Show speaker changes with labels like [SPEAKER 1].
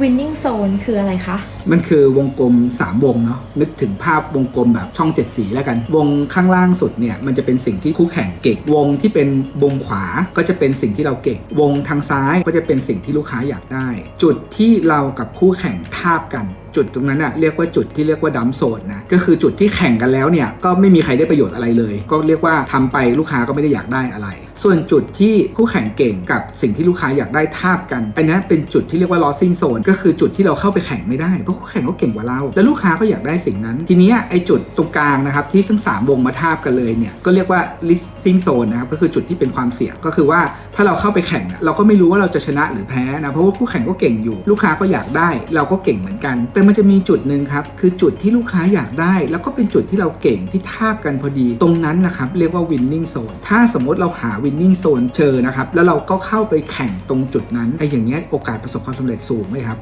[SPEAKER 1] winning zone คืออะไรคะ
[SPEAKER 2] มันคือวงกลม 3 วงเนาะนึกถึงภาพวงกลมแบบช่อง 7 สีแล้วกัน วงข้างล่างสุดเนี่ยมันจะเป็นสิ่งที่คู่แข่งเก่งวงที่เป็นวงขวาก็จะเป็นสิ่งที่เราเก่งวงทางซ้ายก็จะเป็นสิ่งที่ลูกค้าอยากได้ จุดที่เรากับคู่แข่งทาบกัน จุดตรงนั้นอะเรียกว่าจุดที่เรียกว่าดัมโซนนะก็คือจุดที่แข่งกันแล้วเนี่ยก็ไม่มีใครได้ประโยชน์อะไรเลย ก็เรียกว่าทำไปลูกค้าก็ไม่ได้อยากได้อะไร ส่วนจุดที่คู่แข่งเก่งกับสิ่งที่ลูกค้าอยากได้ทาบกันอันนี้เป็นจุดที่เรียกว่า losing zone ก็คือจุดที่เราเข้าไปแข่งไม่ได้เพราะคู่แข่งเขาเก่งกว่าเรา แล้วลูกค้าก็อยากได้สิ่งนั้น ทีนี้ไอ้จุดตรงกลางนะครับที่ทั้งสามวงมาทาบกันเลยเนี่ยก็เรียกว่า listing zone นะครับก็คือจุดที่เป็นความเสี่ยงก็คือว่าถ้าเราเข้าไปแข่งเราก็ไม่รู้ว่าเราจะชนะหรือแพ้นะเพราะว่าคู่แข่งก็เก่งอยู่ ลูกค้าก็อยากได้ เราก็เก่งเหมือนกันแต่มันจะมีจุดหนึ่งครับ คือจุดที่ลูกค้าอยากได้ แล้วก็เป็นจุดที่เราเก่งที่ทาบกันพอดี ตรงนั้นนะครับ เรียกว่า winning zone ถ้าสมมติเราหา winning zone เจอนะครับ แล้วเราก็เข้าไปแข่งตรงจุดนั้นไอ้อย่างเงี้ยโอกาสประสบความสำเร็จสูงไหมครับ